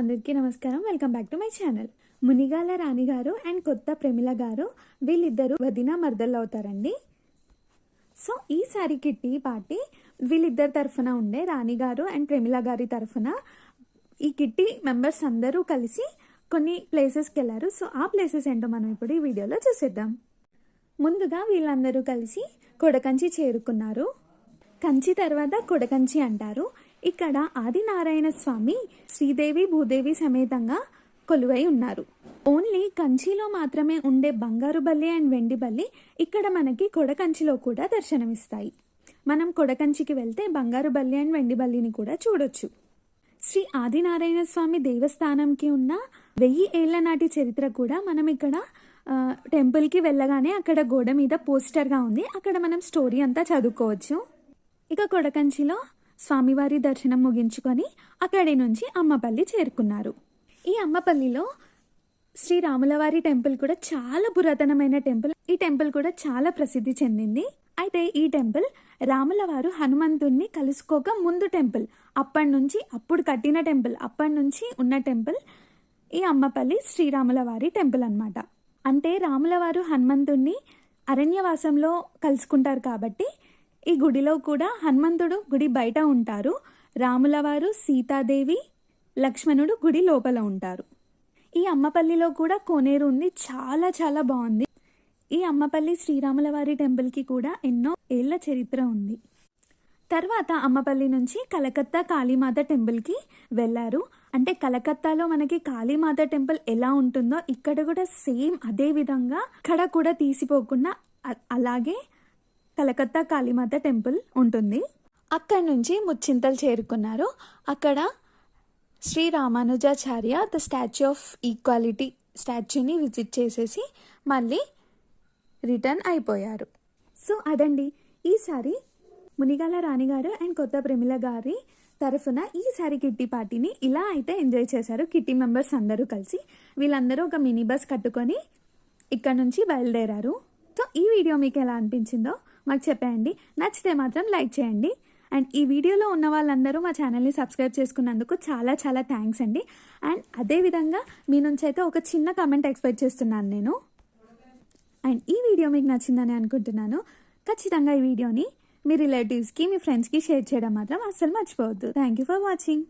అందరికీ నమస్కారం. Welcome back to my channel. Munigala Rani గారు అండ్ కొత్త ప్రమిల గారు వీళ్ళిద్దరూ వదిన మర్దలు అవుతారండి. సో ఈసారి కిట్టి పార్టీ వీళ్ళిద్దరి తరఫున ఉండే రాణి గారు అండ్ ప్రమిల గారి తరఫున ఈ కిట్టి మెంబర్స్ అందరూ కలిసి కొన్ని ప్లేసెస్కి వెళ్ళారు. సో ఆ ప్లేసెస్ ఏంటో మనం ఇప్పుడు ఈ వీడియోలో చూసేద్దాం. ముందుగా వీళ్ళందరూ కలిసి కొడకంచి చేరుకున్నారు. కంచి తర్వాత కొడకంచి అంటారు. ఇక్కడ ఆదినారాయణ స్వామి శ్రీదేవి భూదేవి సమేతంగా కొలువై ఉన్నారు. ఓన్లీ కంచిలో మాత్రమే ఉండే బంగారు బల్లి అండ్ వెండి బల్లి ఇక్కడ మనకి కొడకంచిలో కూడా దర్శనమిస్తాయి. మనం కొడకంచికి వెళ్తే బంగారు బల్లి అండ్ వెండి బల్లిని కూడా చూడొచ్చు. శ్రీ ఆదినారాయణ స్వామి దేవస్థానంకి ఉన్న వెయ్యి ఏళ్ళ నాటి చరిత్ర కూడా మనం ఇక్కడ టెంపుల్కి వెళ్ళగానే అక్కడ గోడ మీద పోస్టర్గా ఉంది. అక్కడ మనం స్టోరీ అంతా చదువుకోవచ్చు. ఇక కొడకంచిలో స్వామివారి దర్శనం ముగించుకొని అక్కడి నుంచి అమ్మపల్లి చేరుకున్నారు. ఈ అమ్మపల్లిలో శ్రీరాములవారి టెంపుల్ కూడా చాలా పురాతనమైన టెంపుల్. ఈ టెంపుల్ కూడా చాలా ప్రసిద్ధి చెందింది. అయితే ఈ టెంపుల్ రాములవారు హనుమంతుణ్ణి కలుసుకోక ముందు టెంపుల్ అప్పటి నుంచి అప్పుడు కట్టిన టెంపుల్ అప్పటి నుంచి ఉన్న టెంపుల్ ఈ అమ్మపల్లి శ్రీరాములవారి టెంపుల్ అన్నమాట. అంటే రాములవారు హనుమంతుణ్ణి అరణ్యవాసంలో కలుసుకుంటారు కాబట్టి ఈ గుడిలో కూడా హనుమంతుడు గుడి బయట ఉంటారు. రాములవారు సీతాదేవి లక్ష్మణుడు గుడి లోపల ఉంటారు. ఈ అమ్మపల్లిలో కూడా కోనేరు ఉంది. చాలా చాలా బాగుంది. ఈ అమ్మపల్లి శ్రీరాముల వారి టెంపుల్కి కూడా ఎన్నో ఏళ్ళ చరిత్ర ఉంది. తర్వాత అమ్మపల్లి నుంచి కలకత్తా కాళీమాత టెంపుల్కి వెళ్ళారు. అంటే కలకత్తాలో మనకి కాళీమాత టెంపుల్ ఎలా ఉంటుందో ఇక్కడ కూడా సేమ్ అదే విధంగా ఇక్కడ కూడా తీసిపోకుండా అలాగే కలకత్తా కాళీమాత టెంపుల్ ఉంటుంది. అక్కడి నుంచి ముచ్చింతలు చేరుకున్నారు. అక్కడ Shri Ramanujacharya the statue of equality స్టాచ్యూని visit చేసేసి మళ్ళీ రిటర్న్ అయిపోయారు. సో అదండి. ఈసారి మునిగాల రాణిగారు అండ్ కొత్త ప్రేమిల గారి తరఫున ఈసారి కిట్టి పార్టీని ఇలా అయితే ఎంజాయ్ చేశారు. కిట్టి మెంబర్స్ అందరూ కలిసి వీళ్ళందరూ ఒక మినీ బస్ కట్టుకొని ఇక్కడ నుంచి బయలుదేరారు. సో ఈ వీడియో మీకు ఎలా అనిపించిందో మాకు చెప్పేయండి. నచ్చితే మాత్రం లైక్ చేయండి. అండ్ ఈ వీడియోలో ఉన్న వాళ్ళందరూ మా ఛానల్ని సబ్స్క్రైబ్ చేసుకున్నందుకు చాలా చాలా థ్యాంక్స్ అండి. అండ్ అదేవిధంగా మీ నుంచి అయితే ఒక చిన్న కామెంట్ ఎక్స్పెక్ట్ చేస్తున్నాను నేను. అండ్ ఈ వీడియో మీకు నచ్చిందని అనుకుంటున్నాను. ఖచ్చితంగా ఈ వీడియోని మీ రిలేటివ్స్కి మీ ఫ్రెండ్స్కి షేర్ చేయడం మాత్రం అస్సలు మర్చిపోవద్దు. Thank you for watching